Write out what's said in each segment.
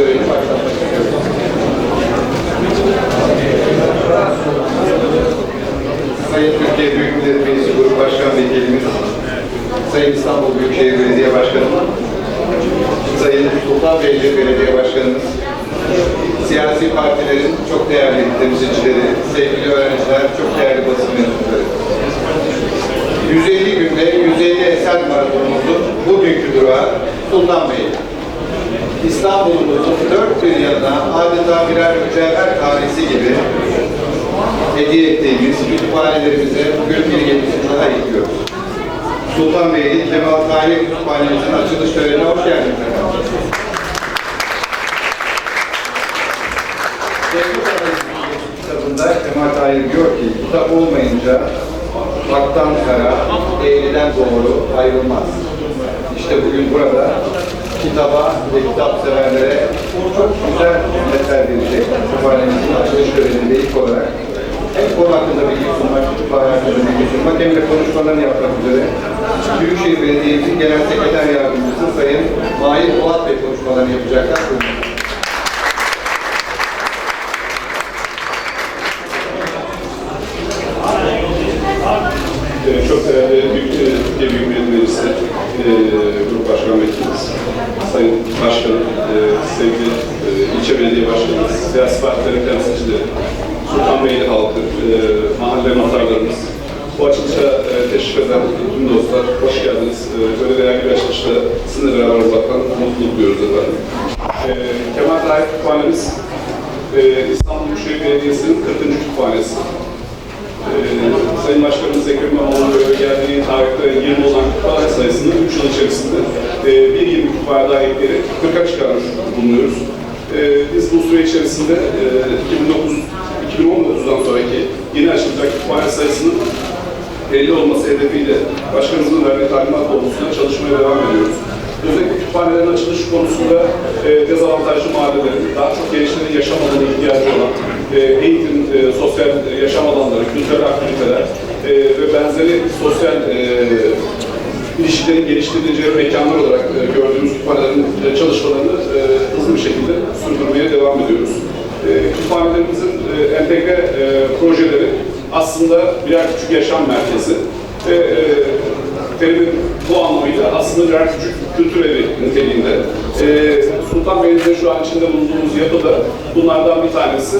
töreni başlatmak istiyorum. Sayın Türkiye Büyük Millet Meclisi Grup Başkan Vekilimiz, Sayın İstanbul Büyükşehir Belediye Başkanımız, Sayın Sultan Sultanbeyli Belediye Başkanımız, siyasi partilerin çok değerli temsilcileri, sevgili öğrenciler, çok değerli basın mensupları. 150 günde 150 eser maratonumuzu bugünkü durağı Sultanbeyli. İstanbul'umuzun dört bir yanına adeta birer mücevher tanesi gibi hediye ettiğimiz kütüphanelerimize bugün bir yenisini daha ekliyoruz. Sultanbeyli Kemal Tahir Kütüphanemizin açılış törenine hoş geldiniz kitabında Kemal Tahir diyor ki, kitap olmayınca haktan kara, eğriden doğru ayrılmaz. İşte bugün burada kitaba ve kitap severlere çok güzel hizmetler verecek. Kütüphanemizin açılış töreninde ilk olarak hem konu hakkında bilgi sunmak, kütüphane hakkında bilgi sunmak hem de konuşmalarını yapmak üzere Büyükşehir Belediye'mizin Genel Sekreter Yardımcısı Sayın Mahir Polat Bey konuşmalarını yapacaklar. Buyurun. Ee, Çok değerli Büyük e, Türkiye Büyük Millet Meclisi e, Grup Başkan Vekilimiz, Sayın Başkanım, e, sevgili e, ilçe belediye başkanımız, siyasi partilerin temsilcileri, Sultanbeyli halkı, e, mahalle muhtarlarımız, bu açılışa e, teşrif eden tüm dostlar, hoş geldiniz. E, Böyle değerli bir açılışta sizinle beraber olmaktan mutluluk duyuyoruz efendim. E, Kemal Tahir Kütüphanemiz, e, İstanbul Büyükşehir Belediyesi'nin 40. kütüphanesi. Ee, Sayın Başkanımız Ekrem İmamoğlu geldiği tarihte 20 olan kütüphane sayısını 3 yıl içerisinde e, bir 20 kütüphane daha ekleyerek 40'a çıkarmış bulunuyoruz. E, biz bu süre içerisinde e, 2009 2019'dan sonraki yeni açılacak kütüphane sayısının 50 olması hedefiyle başkanımızın verdiği talimat doğrultusunda çalışmaya devam ediyoruz. Özellikle kütüphanelerin açılış konusunda e, dezavantajlı mahallelerin, daha çok gençlerin yaşam alanı ihtiyacı olan e, eğitim, e, sosyal yaşam alanları, kültürel aktiviteler e, ve benzeri sosyal e, ilişkilerin geliştirileceği mekanlar olarak e, gördüğümüz kütüphanelerin e, çalışmalarını e, hızlı bir şekilde sürdürmeye devam ediyoruz. E, kütüphanelerimizin e, entegre e, projeleri aslında birer küçük yaşam merkezi ve e, terimin bu anlamıyla aslında birer küçük kültür evi niteliğinde. E, Sultanbeyli'de şu an içinde bulunduğumuz yapıda bunlardan bir tanesi.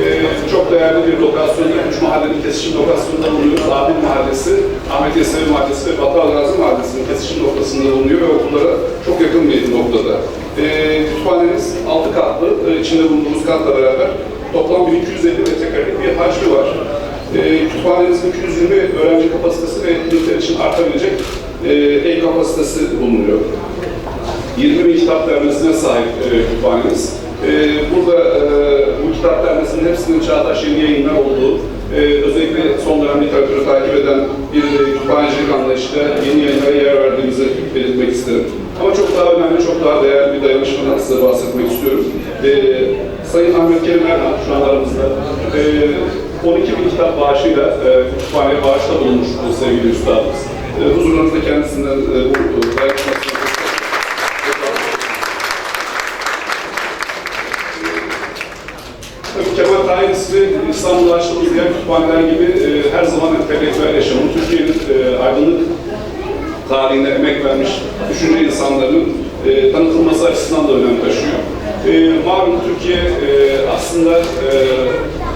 E, çok değerli bir lokasyonda, üç mahallenin kesişim lokasyonunda bulunuyoruz. Adil Mahallesi, Ahmet Yesevi Mahallesi ve Batı Gazi Mahallesi'nin kesişim noktasında bulunuyor ve okullara çok yakın bir noktada. E, kütüphanemiz altı katlı, e, içinde bulunduğumuz katla beraber toplam 1250 metrekarelik bir hacmi var. E, kütüphanemizin 220 öğrenci kapasitesi ve etkinlikler için artabilecek e, ev kapasitesi bulunuyor. 20 bin kitap dermesine sahip e, kütüphanemiz. E, burada e, bu kitap dermesinin hepsinin Çağdaş Yeni Yayınlar olduğu, e, özellikle son dönem literatürü takip eden bir e, kütüphanecilik anlayışıyla yeni yayınlara yer verdiğimizi belirtmek isterim. Ama çok daha önemli, çok daha değerli bir dayanışmadan size bahsetmek istiyorum. E, Sayın Ahmet Kerim Erhan şu an aramızda. E, 12 bin kitap bağışıyla e, kütüphaneye bağışta bulunmuş bu sevgili üstadımız. E, huzurlarınızda kendisinden e, bu dayanışmasını Kemal Tahir ismi İstanbul'da açtığımız diğer kütüphaneler gibi e, her zaman entelektüel yaşamın, Türkiye'nin e, aydınlık tarihine emek vermiş düşünce insanlarının e, tanıtılması açısından da önem taşıyor. E, malum Türkiye e, aslında e,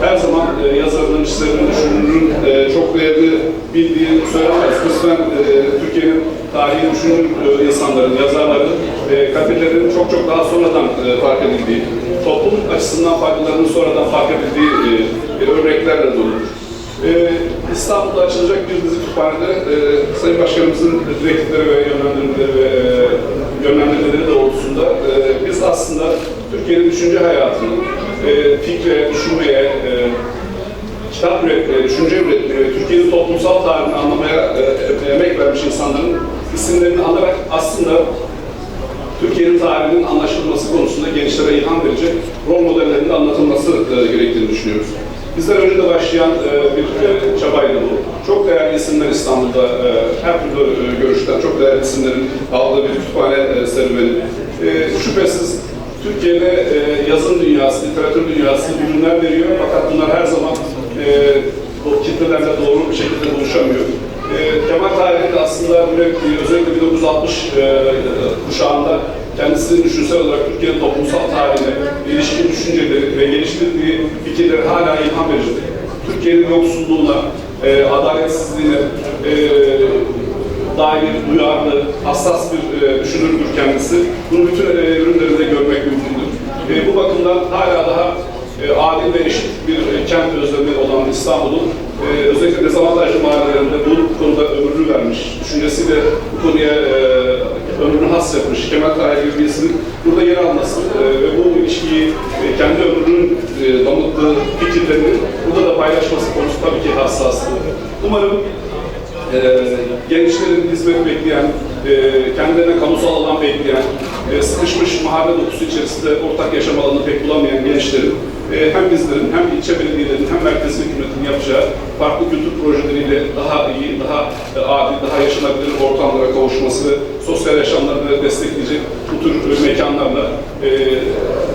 her zaman e, yazarların, çizerlerin, düşünürün e, çok değerli bildiği söylemez. Kısmen e, Türkiye'nin tarihi düşünür e, insanların, yazarların e, kabililerinin çok çok daha sonradan e, fark edildiği, toplum açısından farklılarının sonradan fark edildiği e, örneklerle doludur. Ee, İstanbul'da açılacak bir dizi kütüphanede e, Sayın Başkanımızın direktifleri ve yönlendirmeleri ve e, yönlendirmeleri doğrultusunda e, biz aslında Türkiye'nin düşünce hayatını e, fikre, düşünmeye, e, kitap üretmeye, düşünce üretmeye Türkiye'nin toplumsal tarihini anlamaya e, emek vermiş insanların isimlerini anarak aslında Türkiye'nin tarihinin anlaşılması konusunda gençlere ilham verecek rol modellerinin de anlatılması e, gerektiğini düşünüyoruz. Bizden önce de başlayan e, bir e, çabaydı bu. Çok değerli isimler İstanbul'da, e, her türlü görüşten çok değerli isimlerin aldığı bir kütüphane serüveni. Şüphesiz Türkiye'de yazın dünyası, literatür dünyası ürünler veriyor fakat bunlar her zaman o kitlelerle doğru bir şekilde buluşamıyor. Kemal Tahir'in de aslında özellikle 1960 e, kuşağında kendisinin düşünsel olarak Türkiye'nin toplumsal tarihine ilişkin düşünceleri ve geliştirdiği fikirleri hala ilham vericidir. Türkiye'nin yoksulluğuna, e, adaletsizliğine e, dair duyarlı, hassas bir e, düşünürdür kendisi. Bunu bütün e, ürünlerinde görmek mümkündür. E, bu bakımdan hala daha e, adil ve eşit bir e, kent özlemi olan İstanbul'un e, özellikle dezavantajlı mahallelerinde bu konuda ömrünü vermiş, düşüncesiyle bu konuya e, Kemal Tahir gibi birisinin burada yer alması e, ve bu ilişkiyi e, kendi ömrünün e, damıttığı fikirlerini burada da paylaşması konusu tabii ki hassastır. Umarım e, gençlerin hizmet bekleyen, e, kendilerine kamusal alan bekleyen, e, sıkışmış mahalle dokusu içerisinde ortak yaşam alanı pek bulamayan gençlerin e, hem bizlerin hem ilçe belediyelerinin hem merkez hükümetin yapacağı farklı kültür projeleriyle daha iyi, daha e, adil, daha yaşanabilir ortamlara kavuşması sosyal yaşamlarını destekleyecek bu tür mekanlarla e,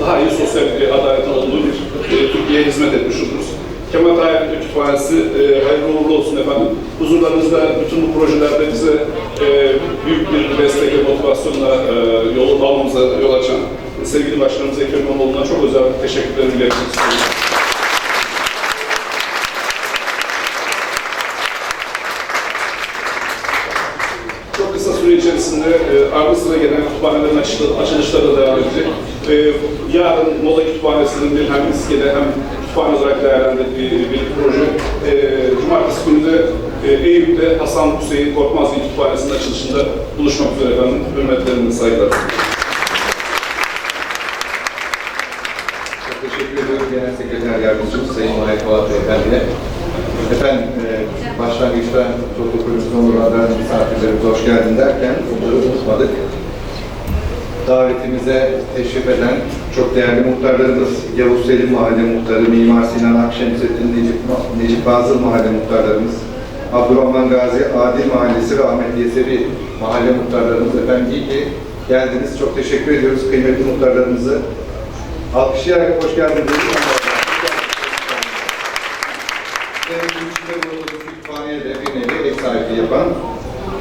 daha iyi sosyal e, adaletin olduğu bir e, Türkiye'ye hizmet etmiş oluruz. Kemal Tahir Kütüphanesi e, hayırlı uğurlu olsun efendim. Huzurlarınızda bütün bu projelerde bize e, büyük bir destek ve motivasyonla e, yol almamıza yol açan sevgili başkanımız Ekrem İmamoğlu'na çok özel teşekkürlerimi iletmek istiyorum. Çok kısa süre içerisinde e, ardı sıra gelen kütüphanelerin açılı- açılışları da devam edecek. E, yarın Moda Kütüphanesi'nin bir hem İSKİ'de hem kütüphane olarak değerlendirdiği bir proje. E, Cumartesi günü de e, Eyüp'te Hasan Hüseyin Korkmazgil Kütüphanesi'nin açılışında buluşmak üzere efendim. Hürmetlerimle saygılar. Çok teşekkür ediyorum Genel Sekreter Yardımcımız Sayın Mahir Polat Beyefendi'ye. Efendim, e, başlangıçta protokolümüzün onurlardan misafirlerimize hoş geldin derken onları unutmadık. Davetimize teşrif eden çok değerli muhtarlarımız, Yavuz Selim Mahalle Muhtarı, Mimar Sinan Akşemsettin, Necip, Necip Fazıl Mahalle Muhtarlarımız, Abdurrahman Gazi Adil Mahallesi ve Ahmet Yesevi Mahalle Muhtarlarımız. Efendim iyi ki geldiniz. Çok teşekkür ediyoruz kıymetli muhtarlarımızı. Alkışlayarak hoş geldiniz. De bir nevi ev sahipliği yapan,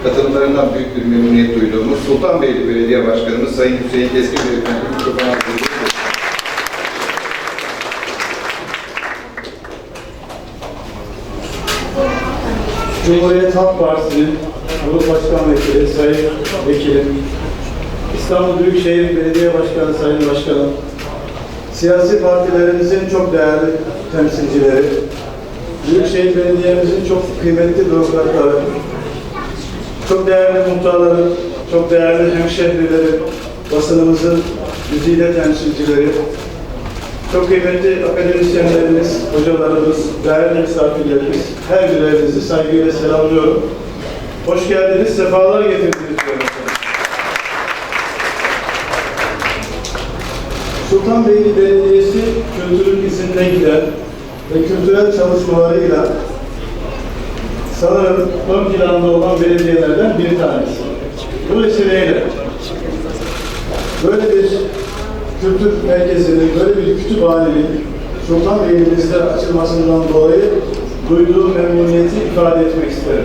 katılımlarından büyük bir memnuniyet duyduğumuz Sultanbeyli Belediye Başkanımız Sayın Hüseyin Keskin Beyefendi mikrofonu Cumhuriyet Halk Partisi'nin Grup Başkan Vekili, Sayın Vekilim, İstanbul Büyükşehir Belediye Başkanı, Sayın Başkanım, siyasi partilerimizin çok değerli temsilcileri, Büyükşehir Belediye'mizin çok kıymetli bürokratları, çok değerli muhtarları, çok değerli hemşehrileri, basınımızın güzide temsilcileri, çok kıymetli akademisyenlerimiz, hocalarımız, değerli misafirlerimiz, her birinizi saygıyla selamlıyorum. Hoş geldiniz, sefalar getirdiniz. Sultanbeyli Belediyesi kültürün izinde giden ve kültürel çalışmalarıyla sanırım ön planda olan belediyelerden bir tanesi. Bu vesileyle böyle bir kültür merkezinin, böyle bir kütüphanenin Sultanbeyli'mizde açılmasından dolayı duyduğum memnuniyeti ifade etmek isterim.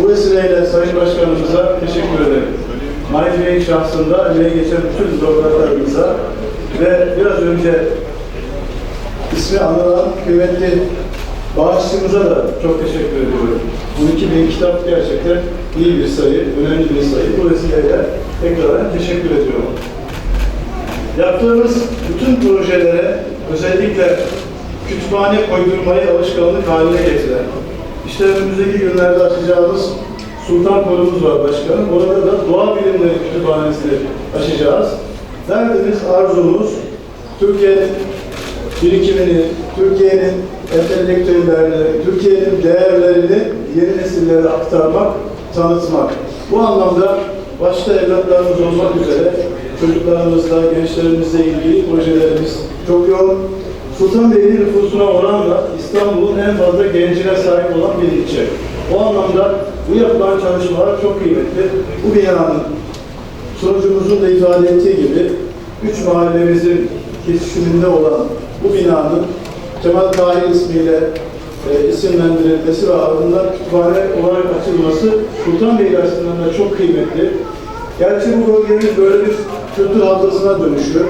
Bu vesileyle Sayın Başkanımıza teşekkür ederim. Mahir Bey şahsında emeği geçen bütün bürokratlarımıza ve biraz önce ismi anılan kıymetli bağışçımıza da çok teşekkür ediyorum. 12 bin kitap gerçekten iyi bir sayı, önemli bir sayı. Bu vesileyle tekrar teşekkür ediyorum. Yaptığımız bütün projelere özellikle kütüphane koydurmayı alışkanlık haline getiren, işte önümüzdeki günlerde açacağımız Sultan Korumuz var başkanım. Orada da doğa bilimleri kütüphanesini açacağız. Derdimiz, arzumuz Türkiye'nin birikimini, Türkiye'nin entelektüellerini, Türkiye'nin değerlerini yeni nesillere aktarmak, tanıtmak. Bu anlamda başta evlatlarımız olmak üzere çocuklarımızla, gençlerimizle ilgili projelerimiz çok yoğun. Sultanbeyli nüfusuna oranla İstanbul'un en fazla gencine sahip olan bir ilçe. O anlamda bu yapılan çalışmalar çok kıymetli. Bu binanın sunucumuzun da ifade ettiği gibi üç mahallemizin kesişiminde olan bu binanın Kemal Tahir ismiyle e, isimlendirilmesi ve ardından kütüphane olarak açılması Sultanbeyli açısından da çok kıymetli. Gerçi bu bölgemiz böyle bir kültür havzasına dönüşüyor.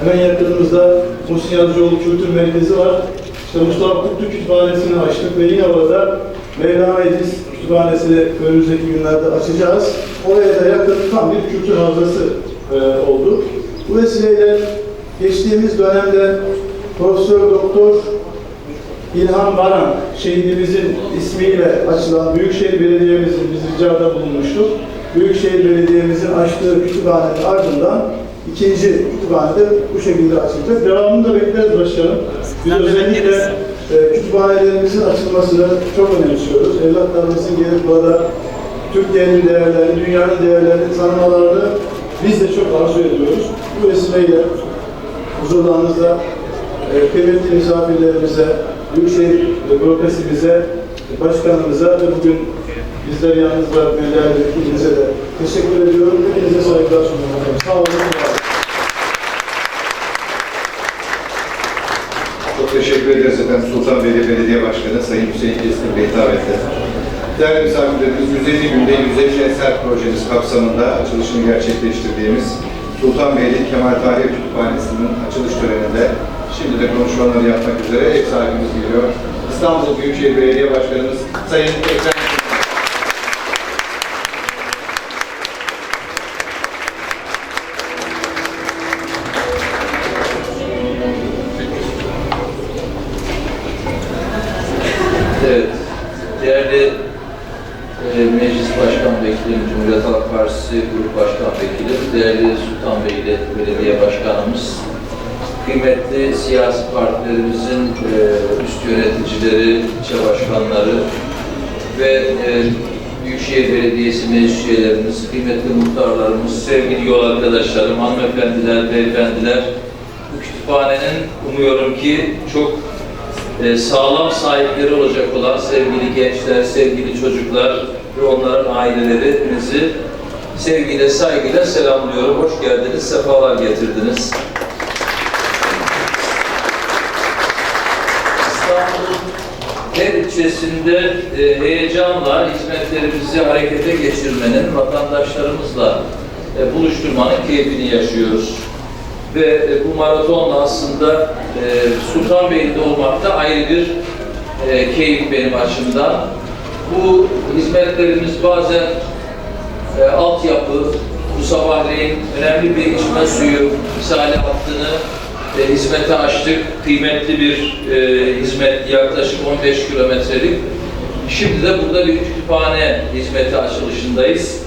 Hemen yakınımızda Muhsin Yazıcıoğlu Kültür Merkezi var. İşte Mustafa Kutlu Kütüphanesi'ni açtık ve yine orada Mevlana İdris Kütüphanesi'ni önümüzdeki günlerde açacağız. Oraya da yakın tam bir kültür havzası e, oldu. Bu vesileyle geçtiğimiz dönemde Profesör Doktor İlhan Baran şehidimizin ismiyle açılan Büyükşehir Belediye'mizin biz ricada bulunmuştuk. Büyükşehir Belediye'mizin açtığı kütüphanenin ardından ikinci kütüphane de bu şekilde açılacak. Devamını da bekleriz başkanım. Biz özellikle e, kütüphanelerimizin açılmasını çok önemsiyoruz. Evlatlarımızın gelip burada Türkiye'nin değerlerini, dünyanın değerlerini tanımalarını biz de çok arzu ediyoruz. Bu vesileyle huzurlarınızda e, kıymetli misafirlerimize, Büyükşehir Bürokrasimize, Başkanımıza ve bugün bizleri yalnız bırakmaya değerli hepinize de teşekkür ediyorum. Hepinize saygılar sunuyorum. Sağ olun. Çok teşekkür ederiz efendim Sultanbeyli Belediye Başkanı Sayın Hüseyin Keskin Bey davetle. Değerli misafirlerimiz 150 günde 150 eser projemiz kapsamında açılışını gerçekleştirdiğimiz Sultanbeyli Kemal Tahir Kütüphanesi'nin açılış töreninde şimdi de konuşmaları yapmak üzere ev sahibimiz geliyor. İstanbul Büyükşehir Belediye Başkanımız Sayın Ekrem yöneticileri, ilçe başkanları ve e, Büyükşehir Belediyesi meclis üyelerimiz, kıymetli muhtarlarımız, sevgili yol arkadaşlarım, hanımefendiler, beyefendiler, bu kütüphanenin umuyorum ki çok e, sağlam sahipleri olacak olan sevgili gençler, sevgili çocuklar ve onların aileleri hepinizi sevgiyle, saygıyla selamlıyorum. Hoş geldiniz, sefalar getirdiniz. İstanbul'un her ilçesinde e, heyecanla hizmetlerimizi harekete geçirmenin, vatandaşlarımızla e, buluşturmanın keyfini yaşıyoruz. Ve e, bu maratonla aslında e, Sultanbeyli'de olmak da ayrı bir e, keyif benim açımdan. Bu hizmetlerimiz bazen e, altyapı, bu sabahleyin önemli bir içme suyu misali hattını e, hizmete açtık. Kıymetli bir e, hizmet, yaklaşık 15 kilometrelik. Şimdi de burada bir kütüphane hizmeti açılışındayız.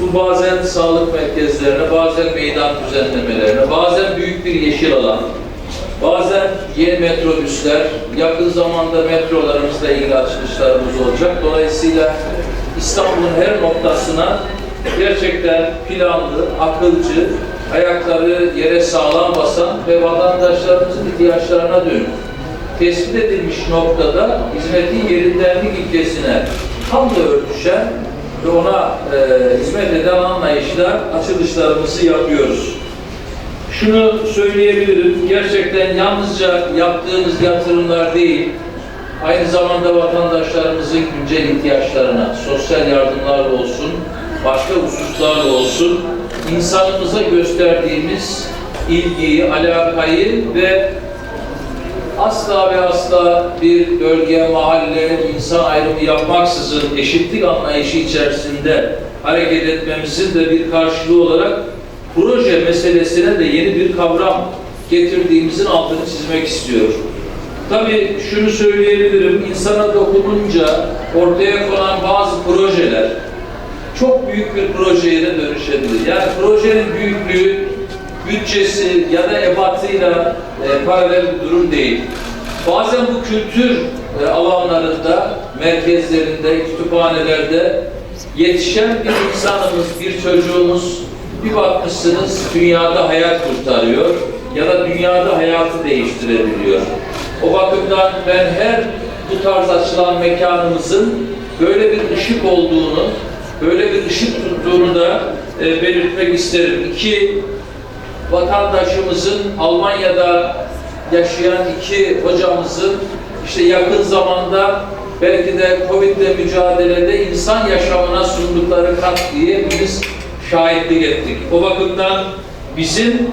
Bu bazen sağlık merkezlerine, bazen meydan düzenlemelerine, bazen büyük bir yeşil alan, bazen yeni metrobüsler, yakın zamanda metrolarımızla ilgili açılışlarımız olacak. Dolayısıyla İstanbul'un her noktasına gerçekten planlı, akılcı, ayakları yere sağlam basan ve vatandaşlarımızın ihtiyaçlarına dönük tespit edilmiş noktada hizmetin yerindenlik ilkesine tam da örtüşen ve ona e, hizmet eden anlayışla açılışlarımızı yapıyoruz. Şunu söyleyebilirim, gerçekten yalnızca yaptığımız yatırımlar değil, aynı zamanda vatandaşlarımızın güncel ihtiyaçlarına, sosyal yardımlar olsun, başka hususlar olsun, insanımıza gösterdiğimiz ilgiyi, alakayı ve asla ve asla bir bölge, mahalle, insan ayrımı yapmaksızın eşitlik anlayışı içerisinde hareket etmemizin de bir karşılığı olarak proje meselesine de yeni bir kavram getirdiğimizin altını çizmek istiyorum. Tabii şunu söyleyebilirim, insana dokununca ortaya konan bazı projeler çok büyük bir projeye de dönüşebilir. Yani projenin büyüklüğü bütçesi ya da ebatıyla e, paralel bir durum değil. Bazen bu kültür e, alanlarında, merkezlerinde, kütüphanelerde yetişen bir insanımız, bir çocuğumuz bir bakmışsınız dünyada hayat kurtarıyor ya da dünyada hayatı değiştirebiliyor. O bakımdan ben her bu tarz açılan mekanımızın böyle bir ışık olduğunu, böyle bir ışık tuttuğunu da e, belirtmek isterim. İki, vatandaşımızın Almanya'da yaşayan iki hocamızın işte yakın zamanda belki de Covid'le mücadelede insan yaşamına sundukları katkıyı hepimiz şahitlik ettik. O bakımdan bizim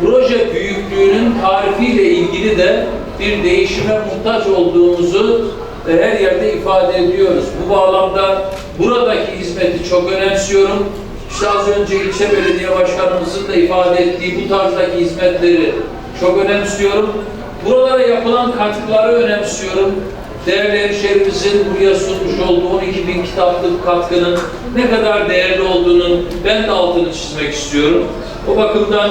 proje büyüklüğünün tarifiyle ilgili de bir değişime muhtaç olduğumuzu e, her yerde ifade ediyoruz. Bu bağlamda buradaki hizmeti çok önemsiyorum. İşte az önce ilçe belediye başkanımızın da ifade ettiği bu tarzdaki hizmetleri çok önemsiyorum. Buralara yapılan katkıları önemsiyorum. Değerli hemşehrimizin buraya sunmuş olduğu 12 bin kitaplık katkının ne kadar değerli olduğunun ben de altını çizmek istiyorum. O bakımdan